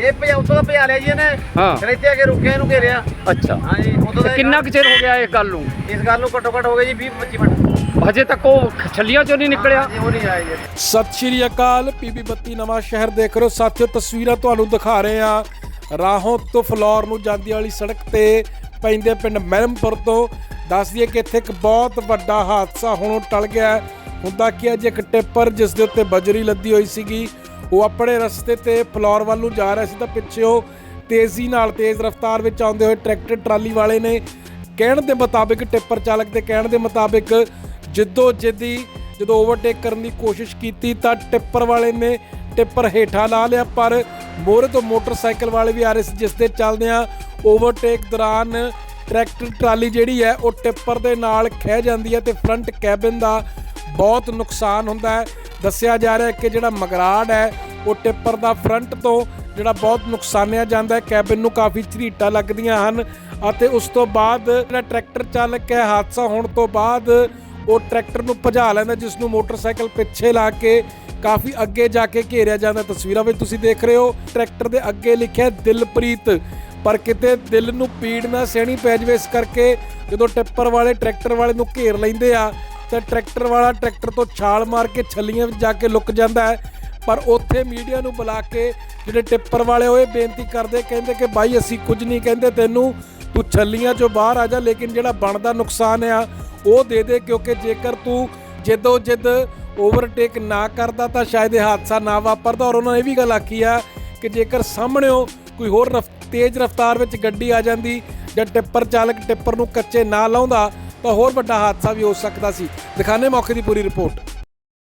ਇਹ ਭਜਾ ਉੱਥੋਂ ਦਾ ਭਜਾ ਲਿਆ ਜੀ ਇਹਨੇ। ਹਾਂ। ਫਿਰ ਇੱਥੇ ਆ ਕੇ ਰੁਕਿਆ ਇਹਨੂੰ ਘੇਰਿਆ। ਅੱਛਾ। ਹਾਂਜੀ ਉਦੋਂ ਤੇ ਦਾ ਕਿੰਨਾ ਕੁ ਚਿਰ ਹੋ ਗਿਆ ਇਸ ਗੱਲ ਨੂੰ? ਇਸ ਗੱਲ ਨੂੰ ਘੱਟੋ ਘੱਟ ਹੋ ਗਏ ਜੀ 20 25 ਮਿੰਟ। ਹਜੇ ਤੱਕ ਉਹ ਛੱਲੀਆਂ ਚੋਂ ਨਹੀਂ ਨਿਕਲਿਆ? ਹਾਂਜੀ, ਉਹ ਨਹੀਂ ਆਇਆ ਜੀ। ਸਤਿ ਸ਼੍ਰੀ ਅਕਾਲ ਪੀਬੀ ਬੱਤੀ ਨਵਾਂ ਸ਼ਹਿਰ ਦੇਖ ਰਹੇ ਹੋ। ਸਾਥੀਓ ਤਸਵੀਰਾਂ ਤੁਹਾਨੂੰ ਦਿਖਾ ਰਹੇ ਹਾਂ। ਰਾਹੋਂ ਤੋਂ ਫਲੋਰ ਨੂੰ ਜਾਂਦੀ ਵਾਲੀ ਸੜਕ ਤੇ ਪੈਂਦੇ ਪਿੰਡ ਮਹਿਰਮਪੁਰ ਤੋਂ। ਦੱਸ ਦਈਏ ਕਿ ਇੱਥੇ ਇੱਕ ਬਹੁਤ ਵੱਡਾ ਹਾਦਸਾ ਹੁਣ ਟਲ ਗਿਆ ਹੈ। ਹੁੰਦਾ ਕੀ ਹੈ ਜੀ ਇੱਕ ਟਿੱਪਰ ਜਿਸ ਦੇ ਉੱਤੇ ਬਜਰੀ ਲੱਦੀ ਹੋਈ ਸੀਗੀ ਉਹ ਆਪਣੇ ਰਸਤੇ ਤੇ ਫਲੋਰ ਵੱਲ ਨੂੰ ਜਾ ਰਿਹਾ ਸੀ ਤਾਂ ਪਿੱਛੇ ਉਹ ਤੇਜ਼ੀ ਨਾਲ, ਤੇਜ਼ ਰਫ਼ਤਾਰ ਵਿੱਚ ਆਉਂਦੇ ਹੋਏ ਟਰੈਕਟਰ, ਟਰਾਲੀ ਵਾਲੇ ਨੇ ਕਹਿਣ ਦੇ ਮੁਤਾਬਿਕ, ਟਿੱਪਰ ਚਾਲਕ ਦੇ ਕਹਿਣ ਦੇ ਮੁਤਾਬਿਕ ਜਿੱਦੋ ਜਿੱਦੀ ਜਦੋਂ ਓਵਰਟੇਕ ਕਰਨ ਦੀ ਕੋਸ਼ਿਸ਼ ਕੀਤੀ ਤਾਂ ਟਿੱਪਰ ਵਾਲੇ ਨੇ ਟਿੱਪਰ ਹੇਠਾਂ ਲਾ ਲਿਆ, ਪਰ ਮੋਰੇ ਤੋਂ ਮੋਟਰਸਾਈਕਲ ਵਾਲੇ ਵੀ ਆ ਰਹੇ ਸੀ, ਜਿਸ ਦੇ ਚੱਲਦਿਆਂ ਓਵਰਟੇਕ ਦੌਰਾਨ ਟਰੈਕਟਰ, ਟਰਾਲੀ ਜਿਹੜੀ ਹੈ ਉਹ ਟਿੱਪਰ ਦੇ ਨਾਲ ਖਹਿ ਜਾਂਦੀ ਹੈ ਤੇ ਫਰੰਟ ਕੈਬਨ ਦਾ ਬਹੁਤ ਨੁਕਸਾਨ ਹੁੰਦਾ ਹੈ। ਦੱਸਿਆ ਜਾ ਰਿਹਾ ਹੈ ਕਿ ਜਿਹੜਾ ਮਗਰਾੜ ਹੈ, ਉਹ ਟਿੱਪਰ ਦਾ ਫਰੰਟ ਤੋਂ ਜਿਹੜਾ ਬਹੁਤ ਨੁਕਸਾਨਿਆ ਜਾਂਦਾ ਹੈ, ਕੈਬਨ ਨੂੰ ਕਾਫੀ ਝਰੀਟਾਂ ਲੱਗਦੀਆਂ ਹਨ ਅਤੇ ਉਸ ਤੋਂ ਬਾਅਦ ਜਿਹੜਾ ਟਰੈਕਟਰ ਚਾਲਕ ਹੈ, ਹਾਦਸਾ ਹੋਣ ਤੋਂ ਬਾਅਦ ਉਹ ਟਰੈਕਟਰ ਨੂੰ ਭਜਾ ਲੈਂਦਾ ਜਿਸ ਨੂੰ ਮੋਟਰਸਾਈਕਲ ਪਿੱਛੇ ਲਾ ਕੇ ਕਾਫੀ ਅੱਗੇ ਜਾ ਕੇ ਘੇਰਿਆ ਜਾਂਦਾ। ਤਸਵੀਰਾਂ ਵਿੱਚ ਤੁਸੀਂ ਦੇਖ ਰਹੇ ਹੋ, ਟਰੈਕਟਰ ਦੇ ਅੱਗੇ ਲਿਖਿਆ ਦਿਲਪ੍ਰੀਤ। ਪਰ ਕਿਤੇ ਦਿਲ ਨੂੰ ਪੀੜ ਨਾ ਸਹਿਣੀ ਪੈ ਜਾਵੇ, ਇਸ ਕਰਕੇ ਜਦੋਂ ਟਿੱਪਰ ਵਾਲੇ, ਟਰੈਕਟਰ ਵਾਲੇ ਨੂੰ ਘੇਰ ਲੈਂਦੇ ਆ ਤਾਂ ਟਰੈਕਟਰ ਵਾਲਾ ਟਰੈਕਟਰ ਤੋਂ ਛਾਲ ਮਾਰ ਕੇ ਛੱਲੀਆਂ ਵਿੱਚ ਜਾ ਕੇ ਲੁੱਕ ਜਾਂਦਾ ਹੈ। ਪਰ ਉੱਥੇ ਮੀਡੀਆ ਨੂੰ ਬੁਲਾ ਕੇ ਜਿਹੜੇ ਟਿੱਪਰ ਵਾਲੇ ਉਹ ਇਹ ਬੇਨਤੀ ਕਰਦੇ, ਕਹਿੰਦੇ ਕਿ ਬਾਈ ਅਸੀਂ ਕੁਝ ਨਹੀਂ ਕਹਿੰਦੇ, ਤੈਨੂੰ ਤੂੰ ਛੱਲੀਆਂ ਚੋਂ ਬਾਹਰ ਆ ਜਾ, ਲੇਕਿਨ ਜਿਹੜਾ ਬਣਦਾ ਨੁਕਸਾਨ ਆ, ਉਹ ਦੇ ਦੇ, ਕਿਉਂਕਿ ਜੇਕਰ ਤੂੰ ਜਿੱਦੋ ਜਿੱਦ ਓਵਰਟੇਕ ਨਾ ਕਰਦਾ ਤਾਂ ਸ਼ਾਇਦ ਇਹ ਹਾਦਸਾ ਨਾ ਵਾਪਰਦਾ। ਔਰ ਉਹਨਾਂ ਨੇ ਇਹ ਵੀ ਗੱਲ ਆਖੀ ਆ ਕਿ ਜੇਕਰ ਸਾਹਮਣੇੋਂ ਕੋਈ ਹੋਰ ਰਫ- ਤੇਜ਼ ਰਫ਼ਤਾਰ ਵਿੱਚ ਗੱਡੀ ਆ ਜਾਂਦੀ ਜਾਂ ਟਿੱਪਰ ਚਾਲਕ ਟਿੱਪਰ ਨੂੰ ਕੱਚੇ ਨਾ ਲਾਉਂਦਾ ਤਾਂ ਹੋਰ ਵੱਡਾ ਹਾਦਸਾ ਵੀ ਹੋ ਸਕਦਾ ਸੀ। ਦਿਖਾਣੇ ਮੌਕੇ ਦੀ ਪੂਰੀ ਰਿਪੋਰਟ।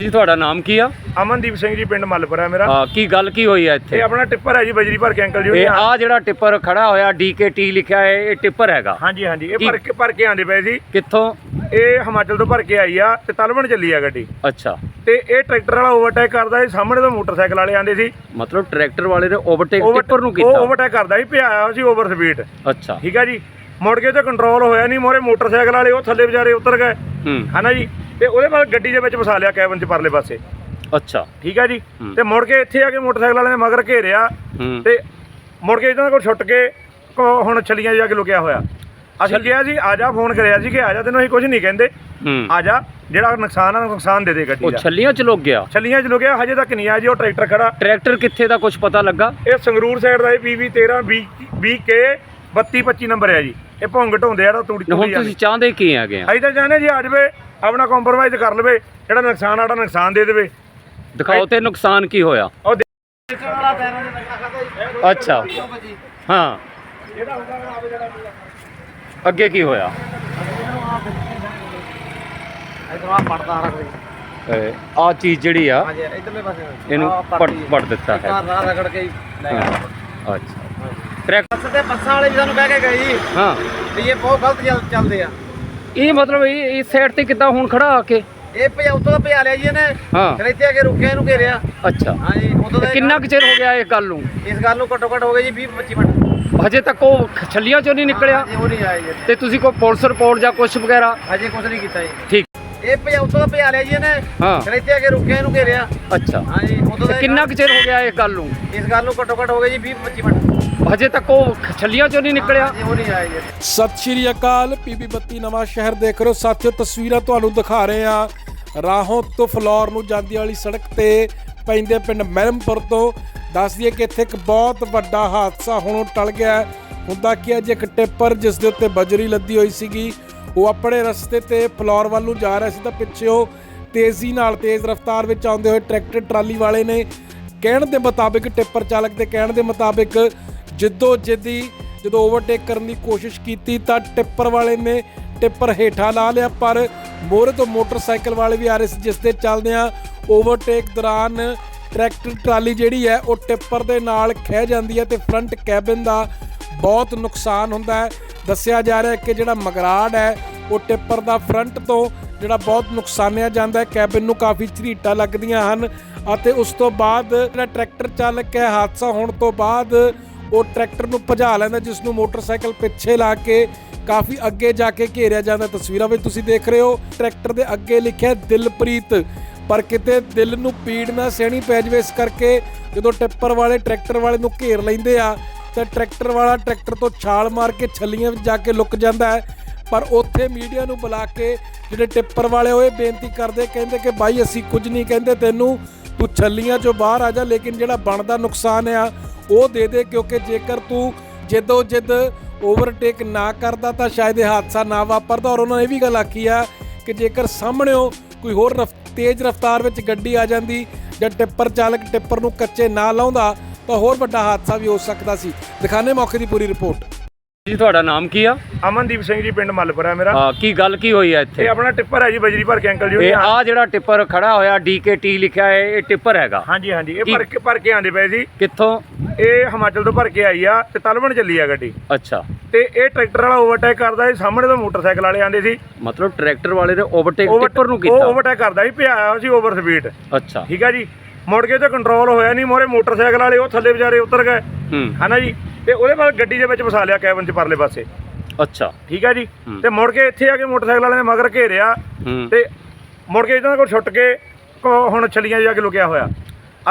ਜੀ ਤੁਹਾਡਾ ਨਾਮ ਕੀ ਆ? ਅਮਨਦੀਪ ਸਿੰਘ ਜੀ ਪਿੰਡ ਮੱਲਪੁਰਾ ਮੇਰਾ। ਹਾਂ, ਕੀ ਗੱਲ ਕੀ ਹੋਈ ਆ ਇੱਥੇ? ਇਹ ਆਪਣਾ ਟਿੱਪਰ ਹੈ ਜੀ ਬਜਰੀ ਭਰ ਕੇ ਅੰਕਲ ਜੀ ਇਹ ਆ। ਜਿਹੜਾ ਟਿੱਪਰ ਖੜਾ ਹੋਇਆ ਡੀਕੇਟੀ ਲਿਖਿਆ ਹੈ ਇਹ ਟਿੱਪਰ ਹੈਗਾ। ਹਾਂਜੀ ਹਾਂਜੀ ਇਹ ਭਰ ਕੇ ਭਰ ਕੇ ਆਂਦੇ ਪਏ ਸੀ। ਕਿੱਥੋਂ? ਇਹ ਹਿਮਾਚਲ ਤੋਂ ਭਰ ਕੇ ਆਈ ਆ ਤੇ ਤਲਵਣ ਚੱਲੀ ਆ ਗੱਡੀ। ਅੱਛਾ। ਤੇ ਇਹ ਟਰੈਕਟਰ ਵਾਲਾ ਓਵਰਟੇਕ ਕਰਦਾ ਸੀ ਸਾਹਮਣੇ ਤੋਂ ਮੋਟਰਸਾਈਕਲ ਵਾਲੇ ਆਂਦੇ ਸੀ। ਮਤਲਬ ਟਰੈਕਟਰ ਵਾਲੇ ਨੇ ਓਵਰਟੇਕ ਟਿੱਪਰ ਨੂੰ ਉਹ ਕੀਤਾ ਓਵਰਟੇਕ ਕਰਦਾ ਸੀ ਭਿਆਇਆ ਹੋਇਆ ਸੀ ਓਵਰ ਸਪੀਡ ਅੱਛਾ। ਠੀਕ ਆ ਜੀ? ਮੁੜ ਕੇ ਤੇ ਕੰਟਰੋਲ ਹੋਇਆ ਨਹੀਂ ਮੋਰੇ ਮੋਟਰਸਾਈਕਲ ਵਾਲੇ ਉਹ ਥੱਲੇ ਵਿਚਾਰੇ ਉਤਰ ਗਏ। ਹੂੰ। ਹਨਾ ਜੀ? ਤੇ ਉਹਦੇ ਬਾਅਦ ਗੱਡੀ ਦੇ ਵਿੱਚ ਫਸਾ ਲਿਆ ਕੈਬਨ 'ਚ ਪਰਲੇ ਪਾਸੇ। ਅੱਛਾ। ਠੀਕ ਆ ਜੀ? ਹੂੰ। ਤੇ ਮੁੜ ਕੇ ਇੱਥੇ ਆ ਕੇ ਮੋਟਰਸਾਈਕਲ ਵਾਲੇ ਨੇ ਮਗਰ ਘੇਰਿਆ। ਹੂੰ। ਤੇ ਮੁੜ ਕੇ ਇਹਨਾਂ ਕੋਲ ਛੁੱਟ ਕੇ ਹੁਣ ਛਲੀਆਂ ਜਾ ਕੇ ਲੁਕਿਆ ਹੋਇਆ। ਅਸੀਂ ਕਿਹਾ ਸੀ ਆ ਜਾ ਫੋਨ ਕਰਿਆ ਸੀ ਕਿ ਆ ਜਾ ਤੈਨੂੰ ਅਸੀਂ ਕੁਝ ਨਹੀਂ ਕਹਿੰਦੇ। ਹੂੰ। ਆ ਜਾ ਜਿਹੜਾ ਨੁਕਸਾਨ ਆ ਨੁਕਸਾਨ ਦੇ ਦੇ ਗੱਡੀ ਉਹ ਦਾ। ਛੱਲੀਆਂ ਚ ਲੁੱਕ ਗਿਆ? ਛਲੀਆਂ ਚ ਲੁਕਿਆ ਹਜੇ ਤੱਕ ਨਹੀਂ ਆਇਆ ਜੀ ਉਹ ਟਰੈਕਟਰ ਖੜਾ। ਟਰੈਕਟਰ ਕਿੱਥੇ ਦਾ ਕੁਝ ਪਤਾ ਲੱਗਾ? ਇਹ ਸੰਗਰੂਰ ਸਾਈਡ ਦਾ ਇਹ PV 13 20 ਕੇ 32 25 ਨੰਬਰ ਹੈ ਜੀ। ਇਹ ਭੁੰਗ ਢੋਂਦੇ ਆ ਜਿਹੜਾ ਤੂੜੀ ਹੁਣ ਤੂੜੀ ਤੁਸੀਂ ਚਾਹੁੰਦੇ ਕੀ ਹੈਗੇ ਆ? ਅਸੀਂ ਤਾਂ ਚਾਹੁੰਦੇ ਜੀ ਆ ਜਾਵੇ ਆਪਣਾ ਕੰਪਰੋਮਾਈਜ਼ ਕਰ ਲਵੇ ਜਿਹੜਾ ਨੁਕਸਾਨ ਆੜਾ ਨੁਕਸਾਨ ਦੇ ਦੇਵੇ। ਦਿਖਾਓ ਤੇ ਨੁਕਸਾਨ ਕੀ ਹੋਇਆ। ਉਹ ਦੇ- ਦੇਖਣ ਵਾਲਾ ਪੈਰਾਂ ਦੇ ਧੱਕਾ ਖਾਦਾ ਜੀ ਅੱਛਾ। ਹਾਂ। ਅੱਗੇ ਕੀ ਹੋਇਆ? ਇਧਰ ਆ ਪੜਦਾ ਰੱਖ ਦੇ ਆ ਚੀਜ਼ ਜਿਹੜੀ ਆ ਹਾਂਜੀ ਇਧਰਲੇ ਪਾਸੇ ਇਹਨੂੰ ਪੜ। ਪੜ ਦਿੱਤਾ ਹੈ। ਕਾਰ ਰਾਹ ਰਗੜ ਕੇ ਹੀ ਲੈ ਗਿਆ। ਹਾਂ, ਅੱਛਾ। ਟਰੈਕ ਬੱਸ ਤੇ ਬੱਸਾਂ ਵਾਲੇ ਵੀ ਸਾਨੂੰ ਕਹਿ ਕੇ ਗਏ ਜੀ ਹਾਂ। ਵੀ ਇਹ ਬਹੁਤ ਗਲਤ ਚੱਲ- ਚੱਲਦੇ ਆ। ਇਹ ਮਤਲਬ ਇਹ ਇਸ ਸਾਈਡ ਤੇ ਕਿੱਦਾਂ ਹੁਣ ਖੜਾ ਆ ਕੇ? ਇਹ ਭਜਾ ਉੱਥੋਂ ਦਾ ਭਜਾ ਲਿਆ ਜੀ ਇਹਨੇ। ਹਾਂ। ਫਿਰ ਇੱਥੇ ਆ ਕੇ ਰੁਕਿਆ ਇਹਨੂੰ ਘੇਰਿਆ। ਅੱਛਾ। ਹਾਂਜੀ ਉਦੋਂ ਤੇ ਦਾ ਕਿੰਨਾ ਕੁ ਚਿਰ ਹੋ ਗਿਆ ਇਸ ਗੱਲ ਨੂੰ? ਇਸ ਗੱਲ ਨੂੰ ਘੱਟੋ ਘੱਟ ਹੋ ਗਏ ਜੀ 20 25 ਮਿੰਟ। ਹਜੇ ਤੱਕ ਉਹ ਛੱਲੀਆਂ ਚੋਂ ਨਹੀਂ ਨਿਕਲਿਆ? ਹਾਂਜੀ, ਉਹ ਨਹੀਂ ਆਇਆ ਜੀ। ਤੇ ਤੁਸੀਂ ਕੋਈ ਪੁਲਿਸ ਰਿਪੋਰਟ ਜਾਂ ਕੁਝ ਵਗੈਰਾ? ਅਜੇ ਕੁਝ ਨਹੀਂ ਕੀਤਾ ਜੀ। ਠੀਕ। ਇਹ ਭਜਾ ਉੱਥੋਂ ਦਾ ਭਜਾ ਲਿਆ ਜੀ ਇਹਨੇ। ਹਾਂ। ਫਿਰ ਇੱਥੇ ਆ ਕੇ ਰੁਕਿਆ ਇਹਨੂੰ ਘੇਰਿਆ। ਅੱਛਾ। ਹਾਂਜੀ ਉਦੋਂ ਤੇ ਦਾ ਕਿੰਨਾ ਕੁ ਚਿਰ ਹੋ ਗਿਆ ਇਸ ਗੱਲ ਨੂੰ? ਇਸ ਗੱਲ ਨੂੰ ਘੱਟੋ ਘੱਟ ਹੋ ਗਏ ਜੀ 20 25 ਮਿੰਟ। ਹਜੇ ਤੱਕ ਉਹ ਛੱਲੀਆਂ ਚੋਂ ਨਹੀਂ ਨਿਕਲਿਆ। ਉਹ ਨਹੀਂ ਆਇਆ ਜੀ। ਸਤਿ ਸ਼੍ਰੀ ਅਕਾਲ ਪੀਬੀ ਬੱਤੀ ਨਵਾਂ ਸ਼ਹਿਰ ਦੇਖ ਰਹੇ ਹੋ। ਸਾਥੀਓ ਤਸਵੀਰਾਂ ਤੁਹਾਨੂੰ ਦਿਖਾ ਰਹੇ ਹਾਂ। ਰਾਹੋਂ ਤੋਂ ਫਲੋਰ ਨੂੰ ਜਾਂਦੀ ਵਾਲੀ ਸੜਕ ਤੇ ਪੈਂਦੇ ਪਿੰਡ ਮਹਿਰਮਪੁਰ ਤੋਂ। ਦੱਸ ਦਈਏ ਕਿ ਇੱਥੇ ਇੱਕ ਬਹੁਤ ਵੱਡਾ ਹਾਦਸਾ ਹੁਣ ਟਲ ਗਿਆ। ਹੁੰਦਾ ਕੀ ਹੈ ਜੀ ਇੱਕ ਟਿੱਪਰ ਜਿਸ ਦੇ ਉੱਤੇ ਬਜਰੀ ਲੱਦੀ ਹੋਈ ਸੀਗੀ ਉਹ ਆਪਣੇ ਰਸਤੇ ਤੇ ਫਲੋਰ ਵੱਲ ਨੂੰ ਜਾ ਰਿਹਾ ਸੀ ਤਾਂ ਪਿੱਛੇ ਉਹ ਤੇਜ਼ੀ ਨਾਲ ਤੇਜ਼ ਰਫ਼ਤਾਰ ਵਿੱਚ ਆਉਂਦੇ ਹੋਏ ਟਰੈਕਟਰ ਟਰਾਲੀ ਵਾਲੇ ਨੇ ਕਹਿਣ ਦੇ ਮੁਤਾਬਿਕ ਟਿੱਪਰ ਚਾਲਕ ਦੇ ਕਹਿਣ ਦੇ ਮੁਤਾਬਿਕ ਜਿੱਦੋ ਜਿੱਦੀ ਜਦੋਂ ਓਵਰਟੇਕ ਕਰਨ ਦੀ ਕੋਸ਼ਿਸ਼ ਕੀਤੀ ਤਾਂ ਟਿੱਪਰ ਵਾਲੇ ਨੇ ਟਿੱਪਰ ਹੇਠਾਂ ਲਾ ਲਿਆ, ਪਰ ਮੋਰੇ ਤੋਂ ਮੋਟਰਸਾਈਕਲ ਵਾਲੇ ਵੀ ਆ ਰਹੇ ਸੀ, ਜਿਸ ਦੇ ਚੱਲਦਿਆਂ ਓਵਰਟੇਕ ਦੌਰਾਨ ਟਰੈਕਟਰ ਟਰਾਲੀ ਜਿਹੜੀ ਹੈ, ਉਹ ਟਿੱਪਰ ਦੇ ਨਾਲ ਖਹਿ ਜਾਂਦੀ ਹੈ ਤੇ ਫਰੰਟ ਕੈਬਨ ਦਾ ਬਹੁਤ ਨੁਕਸਾਨ ਹੁੰਦਾ ਹੈ। ਦੱਸਿਆ ਜਾ ਰਿਹਾ ਹੈ ਕਿ ਜਿਹੜਾ ਮਗਰਾੜ ਹੈ, ਉਹ ਟਿੱਪਰ ਦਾ ਫਰੰਟ ਤੋਂ ਜਿਹੜਾ ਬਹੁਤ ਨੁਕਸਾਨਿਆ ਜਾਂਦਾ ਹੈ ਕੈਬਨ ਨੂੰ ਕਾਫੀ ਝਰੀਟਾਂ ਲੱਗਦੀਆਂ ਹਨ ਅਤੇ ਉਸ ਤੋਂ ਬਾਅਦ ਜਿਹੜਾ ਟਰੈਕਟਰ ਚਾਲਕ ਹੈ, ਹਾਦਸਾ ਹੋਣ ਤੋਂ ਬਾਅਦ ਉਹ ਟਰੈਕਟਰ ਨੂੰ ਭਜਾ ਲੈਂਦਾ ਜਿਸ ਨੂੰ ਮੋਟਰਸਾਈਕਲ ਪਿੱਛੇ ਲਾ ਕੇ ਕਾਫੀ ਅੱਗੇ ਜਾ ਕੇ ਘੇਰਿਆ ਜਾਂਦਾ ਤਸਵੀਰਾਂ ਵਿੱਚ ਤੁਸੀਂ ਦੇਖ ਰਹੇ ਹੋ। ਟਰੈਕਟਰ ਦੇ ਅੱਗੇ ਲਿਖਿਆ ਦਿਲਪ੍ਰੀਤ। ਪਰ ਕਿਤੇ ਦਿਲ ਨੂੰ ਪੀੜ ਨਾ ਸਹਿਣੀ ਪੈ ਜਾਵੇ, ਇਸ ਕਰਕੇ ਜਦੋਂ ਟਿੱਪਰ ਵਾਲੇ ਟਰੈਕਟਰ ਵਾਲੇ ਨੂੰ ਘੇਰ ਲੈਂਦੇ ਆ, ਤਾਂ ਟਰੈਕਟਰ ਵਾਲਾ ਟਰੈਕਟਰ ਤੋਂ ਛਾਲ ਮਾਰ ਕੇ ਛੱਲੀਆਂ ਵਿੱਚ ਜਾ ਕੇ ਲੁਕ ਜਾਂਦਾ ਹੈ। ਪਰ ਉੱਥੇ ਮੀਡੀਆ ਨੂੰ ਬੁਲਾ ਕੇ ਜਿਹੜੇ ਟਿੱਪਰ ਵਾਲੇ ਉਹ ਇਹ ਬੇਨਤੀ ਕਰਦੇ, ਕਹਿੰਦੇ ਕਿ ਬਾਈ, ਅਸੀਂ ਕੁਝ ਨਹੀਂ ਕਹਿੰਦੇ ਤੈਨੂੰ। ਤੂੰ ਛੱਲੀਆਂ ਚੋਂ ਬਾਹਰ ਆ ਜਾ, ਲੇਕਿਨ ਜਿਹੜਾ ਬਣਦਾ ਨੁਕਸਾਨ ਆ, ਉਹ ਦੇ ਦੇ, ਕਿਉਂਕਿ ਜੇਕਰ ਤੂੰ ਜਿੱਦੋ ਜਿੱਦ ਓਵਰਟੇਕ ਨਾ ਕਰਦਾ, ਤਾਂ ਸ਼ਾਇਦ ਇਹ ਹਾਦਸਾ ਨਾ ਵਾਪਰਦਾ। ਔਰ ਉਹਨਾਂ ਨੇ ਇਹ ਵੀ ਗੱਲ ਆਖੀ ਆ ਕਿ ਜੇਕਰ ਸਾਹਮਣਿਓ ਕੋਈ ਹੋਰ ਰਫ- ਤੇਜ਼ ਰਫ਼ਤਾਰ ਵਿੱਚ ਗੱਡੀ ਆ ਜਾਂਦੀ ਜਾਂ ਟਿੱਪਰ ਚਾਲਕ ਟਿੱਪਰ ਨੂੰ ਕੱਚੇ ਨਾ ਲਾਉਂਦਾ, ਤਾਂ ਹੋਰ ਵੱਡਾ ਹਾਦਸਾ ਵੀ ਹੋ ਸਕਦਾ ਸੀ। ਦਿਖਾਣੇ ਮੌਕੇ ਦੀ ਪੂਰੀ ਰਿਪੋਰਟ। ਜੀ ਤੁਹਾਡਾ ਨਾਮ ਕੀ ਆ? ਅਮਨਦੀਪ ਸਿੰਘ ਜੀ ਪਿੰਡ ਮੱਲਪੁਰਾ ਮੇਰਾ। ਹਾਂ, ਕੀ ਗੱਲ ਕੀ ਹੋਈ ਆ ਇੱਥੇ? ਇਹ ਆਪਣਾ ਟਿੱਪਰ ਹੈ ਜੀ ਬਜਰੀ ਭਰ ਕੇ ਅੰਕਲ ਜੀ ਇਹ ਆ। ਜਿਹੜਾ ਟਿੱਪਰ ਖੜਾ ਹੋਇਆ ਡੀਕੇਟੀ ਲਿਖਿਆ ਹੈ ਇਹ ਟਿੱਪਰ ਹੈਗਾ। ਹਾਂਜੀ ਹਾਂਜੀ ਇਹ ਭਰ ਕੇ ਭਰ ਕੇ ਆਂਦੇ ਪਏ ਸੀ। ਕਿੱਥੋਂ? ਇਹ ਹਿਮਾਚਲ ਤੋਂ ਭਰ ਕੇ ਆਈ ਆ ਤੇ ਤਲਵਣ ਚੱਲੀ ਆ ਗੱਡੀ। ਅੱਛਾ। ਤੇ ਇਹ ਟਰੈਕਟਰ ਵਾਲਾ ਓਵਰਟੇਕ ਕਰਦਾ ਸੀ ਸਾਹਮਣੇ ਤੋਂ ਮੋਟਰਸਾਈਕਲ ਵਾਲੇ ਆਂਦੇ ਸੀ। ਮਤਲਬ ਟਰੈਕਟਰ ਵਾਲੇ ਨੇ ਓਵਰਟੇਕ ਟਿੱਪਰ ਨੂੰ ਉਹ ਕੀਤਾ ਓਵਰਟੇਕ ਕਰਦਾ ਸੀ ਪਿਆ ਆਇਆ ਸੀ ਓਵਰ ਸਪੀਡ ਅੱਛਾ। ਠੀਕ ਆ ਜੀ? ਮੁੜ ਕੇ ਤੇ ਕੰਟਰੋਲ ਹੋਇਆ ਨਹੀਂ ਮੋਰੇ ਮੋਟਰਸਾਈਕਲ ਵਾਲੇ ਉਹ ਥੱਲੇ ਵਿਚਾਰੇ ਉਤਰ ਗਏ। ਹੂੰ। ਹਨਾ ਜੀ? ਤੇ ਉਹਦੇ ਬਾਅਦ ਗੱਡੀ ਦੇ ਵਿੱਚ ਫਸਾ ਲਿਆ ਕੈਬਨ 'ਚ ਪਰਲੇ ਪਾਸੇ। ਅੱਛਾ। ਠੀਕ ਆ ਜੀ? ਹੂੰ। ਤੇ ਮੁੜ ਕੇ ਇੱਥੇ ਆ ਕੇ ਮੋਟਰਸਾਈਕਲ ਵਾਲੇ ਨੇ ਮਗਰ ਘੇਰਿਆ। ਹੂੰ। ਤੇ ਮੁੜ ਕੇ ਇਹਨਾਂ ਕੋਲ ਛੁੱਟ ਕੇ ਹੁਣ ਛਲੀਆਂ ਜਾ ਕੇ ਲੁਕਿਆ ਹੋਇਆ।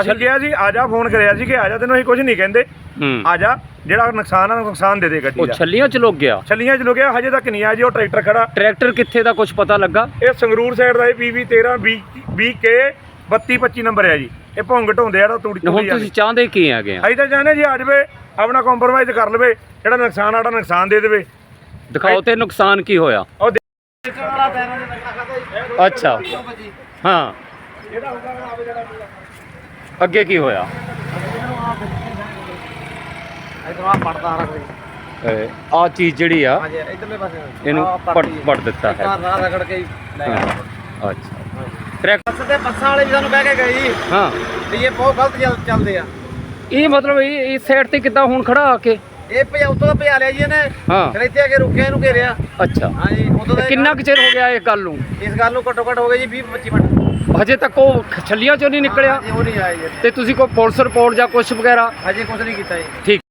ਅਸੀਂ ਕਿਹਾ ਸੀ ਆ ਜਾ ਫੋਨ ਕਰਿਆ ਸੀ ਕਿ ਆ ਜਾ ਤੈਨੂੰ ਅਸੀਂ ਕੁਝ ਨਹੀਂ ਕਹਿੰਦੇ। ਹੂੰ। ਆ ਜਾ ਜਿਹੜਾ ਨੁਕਸਾਨ ਆ ਨੁਕਸਾਨ ਦੇ ਦੇ ਗੱਡੀ ਉਹ ਦਾ। ਛੱਲੀਆਂ ਚ ਲੁਕ ਗਿਆ? ਛਲੀਆਂ ਚ ਲੁਕਿਆ ਹਜੇ ਤੱਕ ਨਹੀਂ ਆ ਜੀ ਉਹ ਟਰੈਕਟਰ ਖੜਾ। ਟਰੈਕਟਰ ਕਿੱਥੇ ਦਾ ਕੁਝ ਪਤਾ ਲੱਗਾ? ਇਹ ਸੰਗਰੂਰ ਸਾਈਡ ਦਾ ਇਹ PV 13 20 ਕੇ 32 25 ਨੰਬਰ ਹੈ ਜੀ। ਇਹ ਭੌਂਗ ਢੋਂਦੇ ਆ ਜਿਹੜਾ ਤੂੜੀ ਹੁਣ ਤੂੜੀ ਤੁਸੀਂ ਚਾਹੁੰਦੇ ਕੀ ਹੈਗੇ ਆ? ਅਸੀਂ ਤਾਂ ਚਾਹੁੰਦੇ ਜੀ ਆ ਜਾਵੇ ਆਪਣਾ ਕੰਪਰੋਮਾਈਜ਼ ਕਰ ਲਵੇ ਜਿਹੜਾ ਨੁਕਸਾਨ ਆੜਾ ਨੁਕਸਾਨ ਦੇ ਦੇਵੇ। ਦਿਖਾਓ ਤੇ ਨੁਕਸਾਨ ਕੀ ਹੋਇਆ। ਉਹ ਦੇ- ਅੱਛਾ। ਹਾਂ। ਅੱਗੇ ਕੀ ਹੋਇਆ? ਇਧਰ ਆ ਪੜਦਾ ਹਰਾ ਕੋਈ ਆ ਚੀਜ਼ ਜਿਹੜੀ ਆ ਇਹਨੂੰ ਆਹ ਪੜ। ਪੜ ਦਿੱਤਾ ਤਾਂ ਹਾਂ, ਅੱਛਾ। ਟਰੈਕ ਬੱਸ ਤੇ ਬੱਸਾਂ ਵਾਲੇ ਵੀ ਸਾਨੂੰ ਕਹਿ ਕੇ ਗਏ ਜੀ ਹਾਂ। ਵੀ ਇਹ ਬਹੁਤ ਗਲਤ ਚੱਲ- ਚੱਲਦੇ ਆ। ਇਹ ਮਤਲਬ ਇਹ ਇਸ ਸਾਈਡ ਤੇ ਕਿੱਦਾਂ ਹੁਣ ਖੜਾ ਆ ਕੇ? ਇਹ ਭਜਾ ਉੱਤੋਂ ਦਾ ਭਜਾ ਲਿਆ ਜੀ ਇਹਨੇ। ਹਾਂ। ਫਿਰ ਇੱਥੇ ਆ ਕੇ ਰੁਕਿਆ ਇਹਨੂੰ ਘੇਰਿਆ। ਅੱਛਾ। ਹਾਂਜੀ ਉਦੋਂ ਦਾ ਕਿੰਨਾ ਕੁ ਚਿਰ ਹੋ ਗਿਆ ਇਹ ਗੱਲ ਨੂੰ? ਇਸ ਗੱਲ ਨੂੰ ਘੱਟੋ ਘੱਟ ਹੋ ਗਏ ਜੀ 20 25 ਮਿੰਟ। ਹਜੇ ਤੱਕ ਉਹ ਛੱਲੀਆਂ ਚੋਂ ਨਹੀਂ ਨਿਕਲਿਆ? ਹਾਂਜੀ, ਉਹ ਨਹੀਂ ਆਇਆ ਜੀ। ਤੇ ਤੁਸੀਂ ਕੋਈ ਪੁਲਿਸ ਰਿਪੋਰਟ ਜਾਂ ਕੁਝ ਵਗੈਰਾ? ਹਜੇ ਕੁਝ ਨਹੀਂ ਕੀਤਾ ਜੀ। ਠੀਕ।